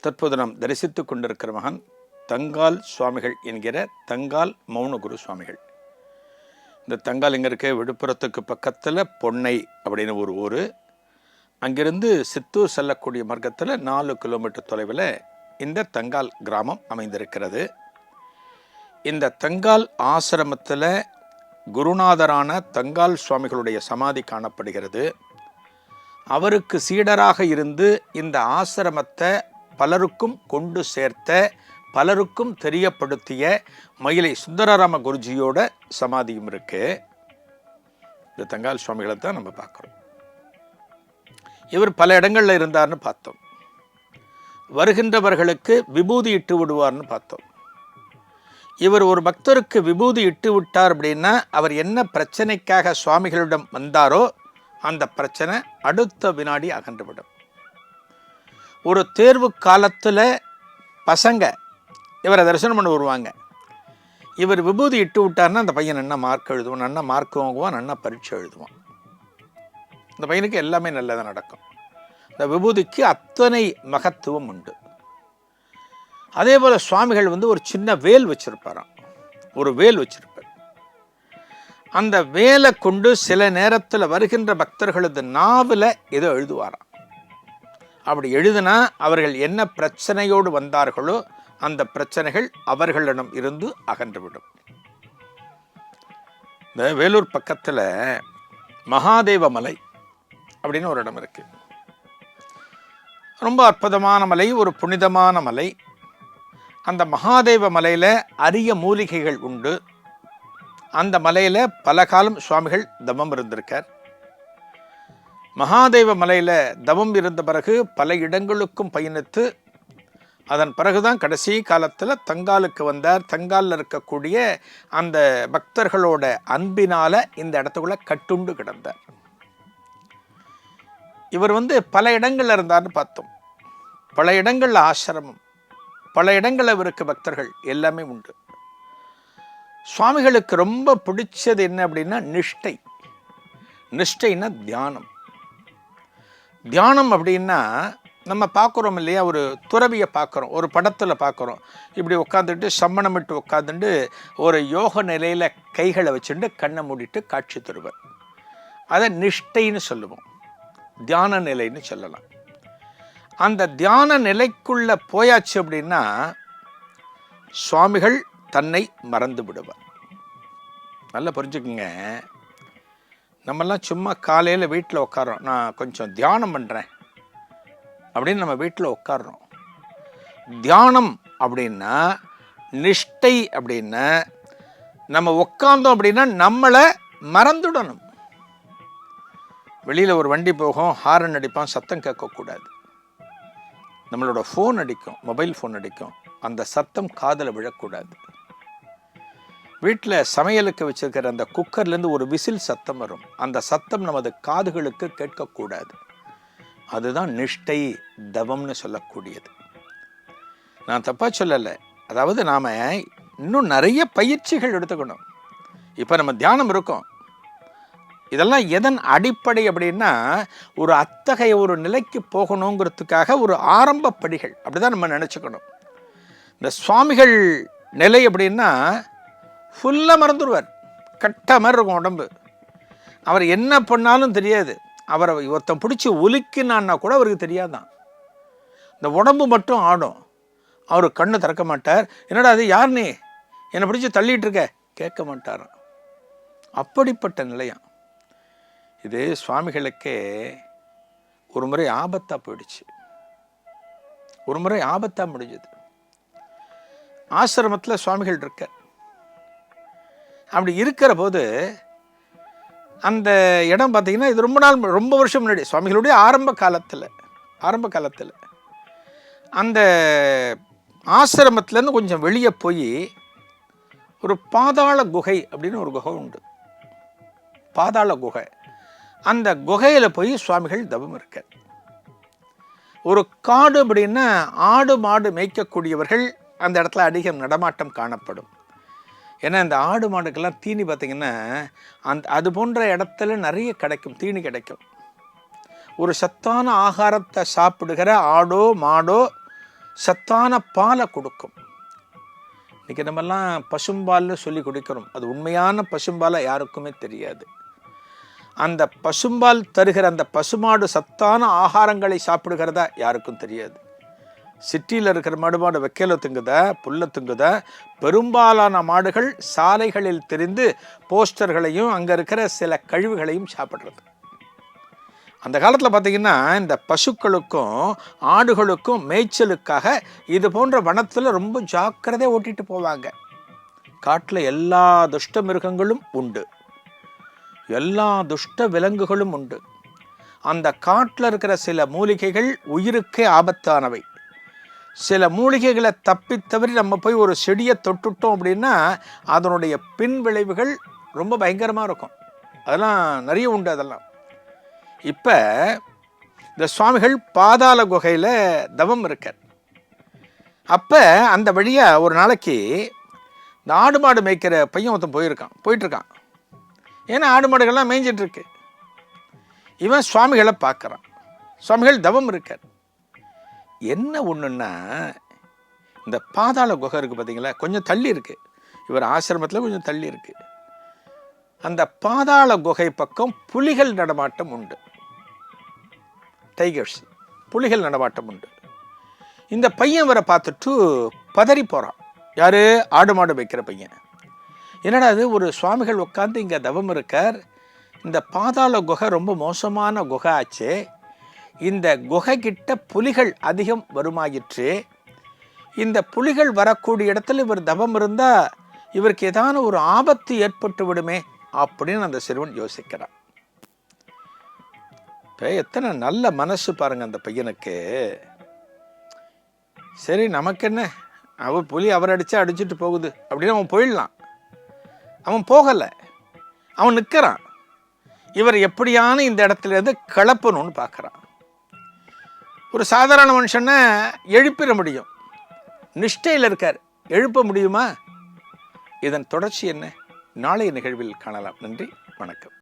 தற்போது நாம் தரிசித்து கொண்டிருக்கிற மகன் தங்கால் சுவாமிகள் என்கிற தங்கால் மௌனகுரு சுவாமிகள். இந்த தங்கால் இங்கே இருக்க? விழுப்புரத்துக்கு பக்கத்தில் பொன்னை அப்படின்னு ஒரு ஊர். அங்கிருந்து சித்தூர் செல்லக்கூடிய மார்க்கத்தில் நாலு கிலோமீட்டர் தொலைவில் இந்த தங்கால் கிராமம் அமைந்திருக்கிறது. இந்த தங்கால் ஆசிரமத்தில் குருநாதரான தங்கால் சுவாமிகளுடைய சமாதி காணப்படுகிறது. அவருக்கு சீடராக இருந்து இந்த ஆசிரமத்தை பலருக்கும் கொண்டு சேர்த்த பலருக்கும் தெரியப்படுத்திய மயிலை சுந்தரராம குருஜியோட சமாதியும் இருக்கு. இந்த தங்கால் சுவாமிகளை தான் நம்ம பார்க்குறோம். இவர் பல இடங்களில் இருந்தார்னு பார்த்தோம். வருகின்றவர்களுக்கு விபூதி இட்டு விடுவார்னு பார்த்தோம். இவர் ஒரு பக்தருக்கு விபூதி இட்டு விட்டார் அப்படின்னா அவர் என்ன பிரச்சனைக்காக சுவாமிகளிடம் வந்தாரோ அந்த பிரச்சனை அடுத்த வினாடி அகன்றுவிடும் ஒரு தேர்வு காலத்தில் பசங்க இவரை தரிசனம் பண்ண வருவாங்க. இவர் விபூதி இட்டு விட்டார்னா அந்த பையன் என்ன மார்க் எழுதுவான் நல்லா மார்க் வாங்குவான் நல்லா பரீட்சை எழுதுவான். இந்த பையனுக்கு எல்லாமே நல்லதாக நடக்கும். இந்த விபூதிக்கு அத்தனை மகத்துவம் உண்டு. அதே போல் சுவாமிகள் வந்து ஒரு சின்ன வேல் வச்சுருப்பாராம். ஒரு வேல் வச்சுருப்பார். அந்த வேலை கொண்டு சில நேரத்தில் வருகின்ற பக்தர்களது நாவில் ஏதோ எழுதுவாராம். அப்படி எழுதினா அவர்கள் என்ன பிரச்சனையோடு வந்தார்களோ அந்த பிரச்சனைகள் அவர்களிடம் இருந்து அகன்றுவிடும். இந்த வேலூர் பக்கத்தில் மகாதேவ மலை அப்படின்னு ஒரு இடம் இருக்குது ரொம்ப அற்புதமான மலை ஒரு புனிதமான மலை. அந்த மகாதேவ மலையில் அரிய மூலிகைகள் உண்டு. அந்த மலையில் பல காலம் சுவாமிகள் தமம் இருந்திருக்கார். மகாதேவ மலையில் தவம் இருந்த பிறகு பல இடங்களுக்கும் பயணித்து அதன் பிறகுதான் கடைசி காலத்தில் தங்காலுக்கு வந்தார். தங்காலில் இருக்கக்கூடிய அந்த பக்தர்களோட அன்பினால் இந்த இடத்துக்குள்ள கட்டுண்டு கிடந்தார். இவர் வந்து பல இடங்களில் இருந்தார்னு பார்த்தோம். பல இடங்களில் ஆசிரமம் பல இடங்களில் இவருக்கு பக்தர்கள் எல்லாமே உண்டு. சுவாமிகளுக்கு ரொம்ப பிடிச்சது என்ன அப்படின்னா நிஷ்டை. நிஷ்டைன்னா தியானம். தியானம் அப்படின்னா நம்ம பார்க்குறோம் இல்லையா? ஒரு துறவியை பார்க்குறோம் ஒரு படத்தில் பார்க்குறோம். இப்படி உட்காந்துட்டு சம்மணமிட்டு உட்காந்துட்டு ஒரு யோக நிலையில் கைகளை வச்சுட்டு கண்ணை மூடிட்டு காட்சி தருவர். அதை நிஷ்டைன்னு சொல்லுவோம். தியான நிலைன்னு சொல்லலாம். அந்த தியான நிலைக்குள்ளே போயாச்சு அப்படின்னா சுவாமிகள் தன்னை மறந்து விடுவார். நல்லா புரிஞ்சுக்குங்க. நம்மெல்லாம் சும்மா காலையில் வீட்டில் உட்காரோம் நான் கொஞ்சம் தியானம் பண்ணுறேன் அப்படின்னு நம்ம வீட்டில் உட்காடுறோம் தியானம் அப்படின்னா நிஷ்டை அப்படின்னா நம்ம உட்காந்தோம் அப்படின்னா நம்மளை மறந்துடணும். வெளியில் ஒரு வண்டி போகும் ஹாரன் அடிப்பான் சத்தம் கேட்கக்கூடாது. நம்மளோட ஃபோன் அடிக்கும் மொபைல் ஃபோன் அடிக்கும். அந்த சத்தம் காதில் விழக்கூடாது. வீட்டில் சமையலுக்கு வச்சிருக்கிற அந்த குக்கர்லேருந்து ஒரு விசில் சத்தம் வரும். அந்த சத்தம் நமது காதுகளுக்கு கேட்கக்கூடாது. அதுதான் நிஷ்டை தவம்னு சொல்லக்கூடியது. நான் தப்பாக சொல்லலை. அதாவது நாம் இன்னும் நிறைய பயிற்சிகள் எடுத்துக்கணும். இப்போ நம்ம தியானம் இருக்கோம். இதெல்லாம் எதன் அடிப்படை அப்படின்னா ஒரு அத்தகைய ஒரு நிலைக்கு போகணுங்கிறதுக்காக ஒரு ஆரம்ப படிகள். அப்படி தான் நம்ம நினச்சிக்கணும். இந்த சுவாமிகள் நிலை அப்படின்னா ஃபுல்லாக மறந்துடுவார் கட்ட மாதிரி இருக்கும் உடம்பு. அவர் என்ன பண்ணாலும் தெரியாது. அவரை ஒருத்தன் பிடிச்சி ஒலிக்கினான்னா கூட அவருக்கு தெரியாதான். இந்த உடம்பு மட்டும் ஆடும். அவர் கண்ணு திறக்க மாட்டார். என்னடா அது யார் நீ? என்னை பிடிச்சி தள்ளிட்டு இருக்க? கேட்க மாட்டாராம். அப்படிப்பட்ட நிலையம். இது சுவாமிகளுக்கே ஒரு முறை ஆபத்தாக போயிடுச்சு. ஒரு முறை ஆபத்தாக முடிஞ்சது. ஆசிரமத்தில் சுவாமிகள் இருக்க அப்படி இருக்கிற போது அந்த இடம் பார்த்திங்கன்னா இது ரொம்ப நாள் ரொம்ப வருஷம் முன்னாடி சுவாமிகளுடைய ஆரம்ப காலத்தில் ஆரம்ப காலத்தில். அந்த ஆசிரமத்துலேருந்து கொஞ்சம் வெளியே போய் ஒரு பாதாள குகை அப்படின்னு ஒரு குகை உண்டு. பாதாள குகை. அந்த குகையில் போய் சுவாமிகள் தவம் இருக்க. ஒரு காடு அப்படின்னா ஆடு மாடு மேய்க்கக்கூடியவர்கள் அந்த இடத்துல அதிகம் நடமாட்டம் காணப்படும். ஏன்னா இந்த ஆடு மாடுக்கெல்லாம் தீனி பார்த்திங்கன்னா அந்த அது போன்ற இடத்துல நிறைய கிடைக்கும் தீனி கிடைக்கும். ஒரு சத்தான ஆகாரத்தை சாப்பிடுகிற ஆடோ மாடோ சத்தான பாலை கொடுக்கும். இன்றைக்கி நம்மெல்லாம் பசும்பால்னு சொல்லி குடிக்கிறோம். அது உண்மையான பசும்பாலை யாருக்குமே தெரியாது. அந்த பசும்பால் தருகிற அந்த பசுமாடு சத்தான ஆகாரங்களை சாப்பிடுகிறதா யாருக்கும் தெரியாது. சிட்டியில் இருக்கிற மாடு மாடு வைக்கல திங்குத புல்ல திங்குத பெரும்பாலான மாடுகள் சாலைகளில் தெரிந்து போஸ்டர்களையும் அங்கே இருக்கிற சில கழிவுகளையும் சாப்பிட்றது. அந்த காலத்தில் பார்த்தீங்கன்னா இந்த பசுக்களுக்கும் ஆடுகளுக்கும் மேய்ச்சலுக்காக இது போன்ற வனத்தில் ரொம்ப ஜாக்கிரதையாக ஓட்டிட்டு போவாங்க. காட்டில் எல்லா துஷ்ட மிருகங்களும் உண்டு. எல்லா துஷ்ட விலங்குகளும் உண்டு. அந்த காட்டில் இருக்கிற சில மூலிகைகள் உயிருக்கே ஆபத்தானவை. சில மூலிகைகளை தப்பித்தவறி நம்ம போய் ஒரு செடியை தொட்டுட்டோம் அப்படின்னா அதனுடைய பின் விளைவுகள் ரொம்ப பயங்கரமாக இருக்கும். அதெல்லாம் நிறைய உண்டு அதெல்லாம். இப்போ இந்த சுவாமிகள் பாதாள குகையில் தவம் இருக்கார். அப்போ அந்த வழியாக ஒரு நாளைக்கு இந்த ஆடு மாடு மேய்க்கிற பையன் ஒருத்தன் போயிருக்கான் போயிட்டுருக்கான். ஏன்னா ஆடு மாடுகள்லாம் மேய்ஞ்சிட்ருக்கு இவன் சுவாமிகளை பார்க்குறான். சுவாமிகள் தவம் இருக்கார். என்ன ஒன்றுன்னா இந்த பாதாள குகை இருக்குது பார்த்தீங்களா கொஞ்சம் தள்ளி இருக்குது இவர் ஆசிரமத்தில் கொஞ்சம் தள்ளி இருக்குது அந்த பாதாள குகை பக்கம் புலிகள் நடமாட்டம் உண்டு. டைகர்ஸ் புலிகள் நடமாட்டம் உண்டு. இந்த பையன் வரை பார்த்துட்டு பதறி போகிறான் யார்? ஆடு மாடு வைக்கிற பையன். என்னடா அது ஒரு சுவாமிகள் உட்காந்து இங்கே தவம் இருக்கார். இந்த பாதாள குகை ரொம்ப மோசமான குகை ஆச்சு. இந்த குகைக்கிட்ட புலிகள் அதிகம் வருமாயிற்று. இந்த புலிகள் வரக்கூடிய இடத்துல இவர் தவம் இருந்தால் இவருக்கு ஏதான ஒரு ஆபத்து ஏற்பட்டு விடுமே அப்படின்னு அந்த சிறுவன் யோசிக்கிறான். இப்போ எத்தனை நல்ல மனசு பாருங்க அந்த பையனுக்கு. சரி நமக்கு என்ன அவர் புலி அவர் அடித்தா அடிச்சுட்டு போகுது. அப்படின்னு அவன் போயிடலாம். அவன் போகலை. அவன் நிற்கிறான் இவர் எப்படியான இந்த இடத்துல இருந்து கிளப்பணும்னு பார்க்குறான். ஒரு சாதாரண மனுஷனை எழுப்பிட முடியும். நிஷ்டையில் இருக்கார். எழுப்ப முடியுமா? இதன் தொடர்ச்சி என்ன? நாளைய நிகழ்வில் காணலாம். நன்றி. வணக்கம்.